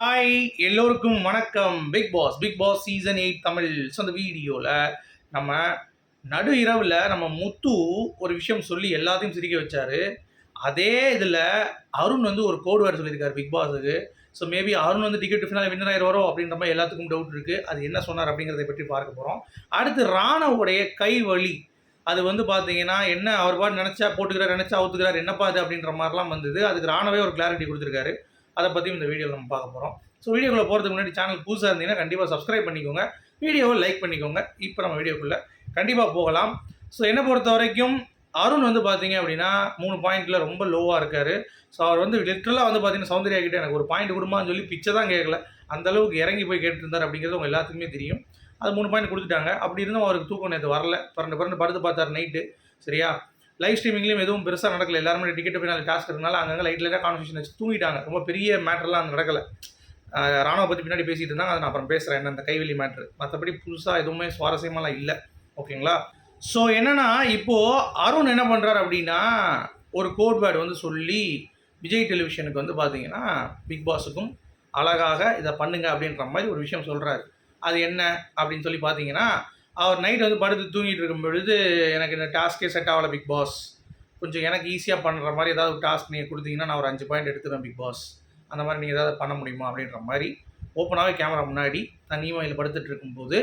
Hi எல்லோருக்கும் வணக்கம். Big Boss Big Boss season eight Tamil. So அந்த வீடியோவில் நம்ம நடு இரவில் நம்ம முத்து ஒரு விஷயம் சொல்லி எல்லாத்தையும் சிரிக்க வச்சாரு. அதே இதில் அருண் வந்து ஒரு கோடு வேறு சொல்லியிருக்காரு பிக் பாஸுக்கு ஸோ மேபி அருண் வந்து டிக்கெட் ஃபினால் வின்னர் ஆயிடுவாரோ அப்படின்ற மாதிரி எல்லாத்துக்கும் டவுட் இருக்குது அது என்ன சொன்னார் அப்படிங்கிறத பற்றி பார்க்க போகிறோம் அடுத்து ராணவுடைய கை வலி. அது வந்து பார்த்தீங்கன்னா என்ன அவர் பாட்டு நினச்சா போட்டுக்கிறார் நினச்சா அவுத்துக்கிறார் என்னப்பா அது அப்படின்ற மாதிரிலாம் வந்தது. அதுக்கு ராணவே ஒரு கிளாரிட்டி கொடுத்துருக்காரு. அதை பற்றியும் இந்த வீடியோவில் நம்ம பார்க்க போகிறோம் ஸோ வீடியோக்குள்ளே போகிறதுக்கு முன்னாடி சேனல் புதுசாக இருந்தீங்கன்னா கண்டிப்பாக சப்ஸ்கிரைப் பண்ணிக்கோங்க. வீடியோவை லைக் பண்ணிக்கோங்க. இப்போ நம்ம வீடியோக்குள்ளே கண்டிப்பாக போகலாம். ஸோ என்னை பொறுத்த வரைக்கும் அருண் வந்து பார்த்தீங்க அப்படின்னா மூணு பாயிண்ட்டில் ரொம்ப லோவாக இருக்கார். ஸோ அவர் வந்து லிட்ரலாக வந்து பார்த்தீங்கன்னா சௌந்தர்யா கிட்டே எனக்கு ஒரு பாயிண்ட் கொடுமான்னு சொல்லி பிச்சை தான் கேட்கல அந்தளவுக்கு இறங்கி போய் கேட்டுருந்தார் அப்படிங்கிறது உங்கள் எல்லாத்துக்குமே தெரியும். அது மூணு பாயிண்ட் கொடுத்துட்டாங்க. அப்படி இருந்தும் அவருக்கு தூக்கம் நேற்று வரல. பரண்டு பரண்டு படுத்து பார்த்தார் நைட்டு சரியா? லைவ் ஸ்ட்ரீமிங்லேயும் எதுவும் பெருசாக நடக்கல. எல்லாருமே டிக்கெட் பின்னால் டாஸ்க் இருக்கனால அங்கங்கே லைட்டில் தான் கான்வர்சேஷன் வச்சு தூங்கிட்டாங்க. ரொம்ப பெரிய மேட்டர்லாம் அங்கே நடக்கலை. ராணுவ பற்றி பின்னாடி பேசிட்டு இருந்தாங்க. அதை நான் அப்புறம் பேசுகிறேன் என்ன அந்த கைவெளி மேட்ரு மற்றபடி புதுசாக எதுவுமே சுவாரஸ்யமாலாம் இல்லை. ஓகேங்களா? ஸோ என்னென்னா இப்போது அருண் என்ன பண்ணுறாரு அப்படின்னா ஒரு கோட் வேர்டு வந்து சொல்லி விஜய் டெலிவிஷனுக்கு வந்து பார்த்தீங்கன்னா பிக் பாஸுக்கும் அழகாக இதை பண்ணுங்க அப்படின்ற மாதிரி ஒரு விஷயம் சொல்கிறாரு அது என்ன? அப்படின்னு சொல்லி பார்த்தீங்கன்னா அவர் நைட் வந்து படுத்து தூங்கிட்டு இருக்கும் பொழுது எனக்கு இந்த டாஸ்க்கே செட் ஆகலை பிக் பாஸ் கொஞ்சம் எனக்கு ஈஸியாக பண்ணுற மாதிரி ஏதாவது ஒரு டாஸ்க் நீங்கள் கொடுத்தீங்கன்னா நான் ஒரு அஞ்சு பாயிண்ட் எடுத்துவேன் பிக் பாஸ் அந்த மாதிரி நீங்கள் ஏதாவது பண்ண முடியுமா அப்படின்ற மாதிரி ஓப்பனாகவே கேமரா முன்னாடி தனிமையில் படுத்துட்டு இருக்கும்போது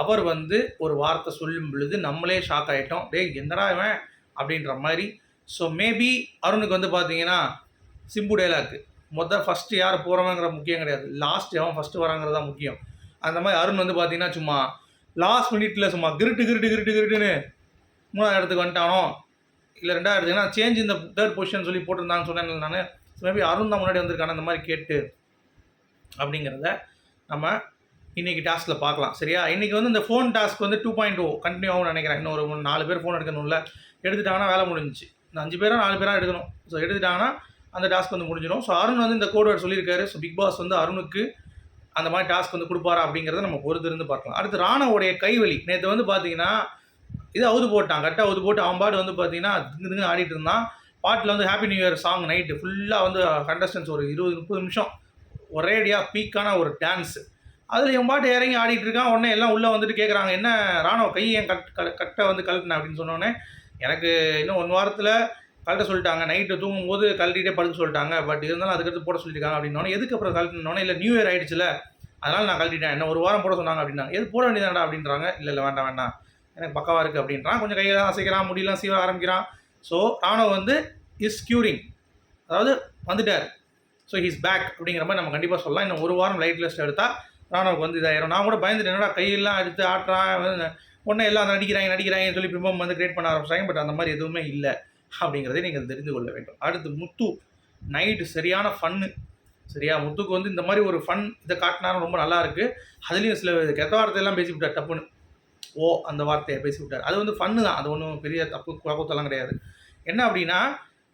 அவர் வந்து ஒரு வார்த்தை சொல்லும் பொழுது நம்மளே ஷாக் ஆகிட்டோம் டேய் என்னடா இவன்? அப்படின்ற மாதிரி. ஸோ மேபி அருணுக்கு வந்து பார்த்தீங்கன்னா சிம்பு டைலாக்கு மொதல் ஃபஸ்ட்டு யார் போகிறவங்கிற முக்கியம் கிடையாது. லாஸ்ட் எவன் ஃபஸ்ட்டு வராங்கிறது தான் முக்கியம். அந்த மாதிரி அருண் வந்து பார்த்தீங்கன்னா சும்மா லாஸ்ட் மினிட்ல சும்மா கிருட்டு கிருட்டு கிருட்டு கிருட்டுன்னு மூணாவது இடத்துக்கு வந்துட்டானோ? இல்லை ரெண்டாவது இடத்துக்கு ஏன்னா சேஞ்ச் இந்த தேர்ட் பொசிஷன் சொல்லி போட்டிருந்தான்னு சொன்னேன் நான். மேபி அருண் தான் முன்னாடி வந்திருக்கான அந்த மாதிரி கேட்டு அப்படிங்கிறத நம்ம இன்றைக்கி டாஸ்கில் பார்க்கலாம். சரியா? இன்னைக்கு வந்து இந்த ஃபோன் டாஸ்க் வந்து டூ பாயிண்ட் ஓ கண்டினியூ ஆகும்னு நினைக்கிறேன். இன்னும் ஒரு நாலு பேர் ஃபோன் எடுக்கணும்ல. எடுத்துட்டாங்கன்னா வேலை முடிஞ்சிச்சு. இந்த அஞ்சு பேராக நாலு பேராக எடுக்கணும். ஸோ எடுத்துட்டாங்கன்னா அந்த டாஸ்க் வந்து முடிஞ்சிடும். ஸோ அருண் வந்து இந்த கோட் வேர்ட் சொல்லியிருக்காரு. ஸோ பிக் பாஸ் வந்து அருணுக்கு அந்த மாதிரி டாஸ்க் வந்து கொடுப்பாரா அப்படிங்கிறத நம்ம பொறுத்திருந்து பார்க்கலாம். அடுத்து ராணாவுடைய கைவலி. நேற்று வந்து பார்த்தீங்கன்னா இது அவுது போட்டான். கரெக்டாக அவுது போட்டு அவன் பாட்டு வந்து பார்த்தீங்கன்னா திங்கு ஆடிட்டு இருந்தான். பாட்டில் வந்து happy new year song night ஃபுல்லாக வந்து கண்டஸ்டன்ஸ் ஒரு இருபது முப்பது நிமிஷம் ஒரேடியாக பீக்கான ஒரு டான்ஸு அதில் இவன் பாட்டு இறங்கி ஆடிட்டு இருக்கான். உடனே எல்லாம் உள்ளே வந்துட்டு கேட்குறாங்க என்ன ராணுவ கை ஏன் கட் க- கட்டை வந்து கழட்டின? அப்படின்னு சொன்னோடனே எனக்கு இன்னும் ஒன் வாரத்தில் கழட்ட சொல்லிட்டாங்க. நைட்டு தூங்கும்போது கலட்டிகிட்டே படுக்க சொல்லிட்டாங்க. பட் இருந்தாலும் அதுக்கடுத்து போட சொல்லியிருக்காங்க அப்படின்னோடனே எதுக்கு அப்புறம் கலட்டினோடனே இல்லை நியூ இயர் ஆயிடுச்சுல அதனால் நான் கழட்டிட்டேன். என்ன ஒரு வாரம் போட சொன்னாங்க அப்படின்னா எது போட வேண்டியதாடா அப்படின்றாங்க. இல்லை இல்லை வேண்டாம் வேண்டாம். எனக்கு பக்கவாக இருக்குது அப்படின்றான். கொஞ்சம் கையெல்லாம் அசைக்கிறான் முடியெல்லாம் சீவ ஆரம்பிக்கிறான். ஸோ ராணுவ வந்து இஸ் க்யூரிங் அதாவது வந்துட்டார். ஸோ ஹீஸ் பேக் அப்படிங்கிற மாதிரி நம்ம கண்டிப்பாக சொல்லலாம். இன்னும் ஒரு வாரம் லைட் லிஸ்ட் எடுத்தால் ராணுவுக்கு வந்து இதாயிரும். நான் கூட பயந்துட்டு என்னடா கையெல்லாம் எடுத்து ஆட்டுறான்? உடனே எல்லாம் நடிக்கிறாங்க நடிக்கிறாங்கன்னு சொல்லி பிம்பம் வந்து கிரியேட் பண்ண ஆரம்பிச்சாங்க. பட் அந்த மாதிரி எதுவுமே இல்லை. அப்படிங்கிறதை நீங்கள் தெரிந்து கொள்ள வேண்டும். அடுத்து முத்து நைட்டு சரியான ஃபன்னு சரியா? முத்துக்கு வந்து இந்த மாதிரி ஒரு ஃபன் இதை காட்டினாலும் ரொம்ப நல்லா இருக்கு. அதுலேயும் சில கெட்ட வார்த்தையெல்லாம் பேசி விட்டார் டப்புன்னு ஓ அந்த வார்த்தையை பேசி விட்டார் அது வந்து ஃபன்னு தான். அது ஒன்றும் பெரிய தப்பு குழப்பத்தெல்லாம் கிடையாது. என்ன அப்படின்னா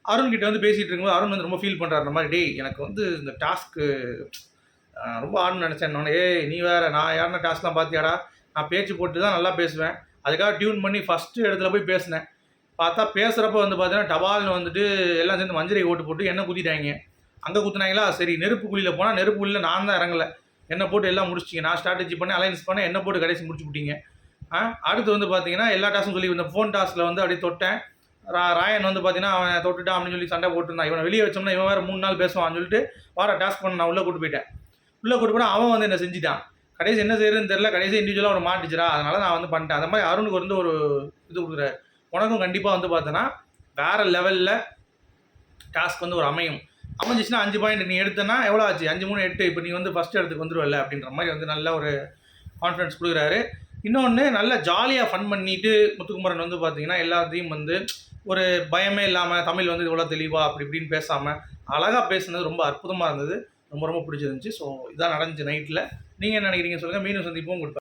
அருண்கிட்ட வந்து பேசிகிட்டு இருக்கும்போது அருண் வந்து ரொம்ப ஃபீல் பண்ணுறாரு அந்த மாதிரி டேய் எனக்கு வந்து இந்த டாஸ்க்கு ரொம்ப ஆடணும்னு நினச்சேன். ஏய் நீ வேற நான் யாருன்னா டாஸ்க்லாம் பார்த்தியாடா? நான் பேச்சு போட்டு தான் நல்லா பேசுவேன். அதுக்காக டியூன் பண்ணி ஃபஸ்ட்டு இடத்துல போய் பேசினேன். பார்த்தா பேசுகிறப்ப வந்து பார்த்தீங்கன்னா டபால்னு வந்துட்டு எல்லாம் சேர்ந்து மஞ்சளை ஓட்டு போட்டு என்ன குத்திட்டாங்க. அங்கே குத்துனாங்களா? சரி நெருப்பு குழியில் போனால் நெருப்பு குழியில் நான் தான் இறங்கல. என்ன போட்டு எல்லாம் முடிச்சிங்க நான் ஸ்ட்ராட்டஜி பண்ணி அலைன்ஸ் பண்ண என்ன போட்டு கடைசி முடிச்சு விட்டீங்க. ஆ? அடுத்து வந்து பார்த்தீங்கன்னா எல்லா டாஸும் சொல்லி இந்த ஃபோன் டாஸில் வந்து அப்படியே தொட்டேன். ரா ராயன் வந்து பார்த்தீங்கன்னா அவன் தொட்டுட்டான் அப்படின்னு சொல்லி சண்டை போட்டுருந்தான். இவனை வெளியே வச்சோம்னா இவன் வேறு மூணு நாள் பேசுவான்னு சொல்லிட்டு வார டாஸ்க் பண்ண நான் உள்ளே கூட்டு போயிட்டேன். உள்ளே கூட்டு போனால் அவன் வந்து என்ன செஞ்சிட்டான்? கடைசி என்ன செய்யறதுன்னு தெரியல. கடைசி இண்டிவிஜுவலாக ஒரு மாட்டிச்சுரா அதனால நான் வந்து பண்ணிட்டேன். அந்த மாதிரி அருணுக்கு வந்து ஒரு இது கொடுக்குறாரு. உனக்கும் கண்டிப்பாக வந்து பார்த்தோன்னா வேறு லெவலில் டாஸ்க் வந்து ஒரு அமையும். அமைஞ்சிச்சுன்னா அஞ்சு பாயிண்ட் நீ எடுத்தனா எவ்வளோ ஆச்சு? அஞ்சு மூணு எட்டு. இப்போ நீ வந்து ஃபஸ்ட் இடத்துக்கு வந்துடுவல்ல அப்படின்ற மாதிரி வந்து நல்ல ஒரு கான்ஃபிடன்ஸ் கொடுக்குறாரு. இன்னொன்று நல்ல ஜாலியாக ஃபன் பண்ணிட்டு முத்துக்குமரன் வந்து பார்த்தீங்கன்னா எல்லாத்தையும் வந்து ஒரு பயமே இல்லாமல் தமிழ் வந்து இவ்வளோ தெளிவாக அப்படி இப்படின்னு பேசாமல் அழகாக பேசுனது ரொம்ப அற்புதமாக இருந்தது. ரொம்ப ரொம்ப பிடிச்சிருந்துச்சு. ஸோ இதான் நடந்துச்சு நைட்டில் நீங்கள் என்ன நினைக்கிறீங்க சொல்லுங்கள் மீண்டும் சந்திப்போம். கொடுப்பேன்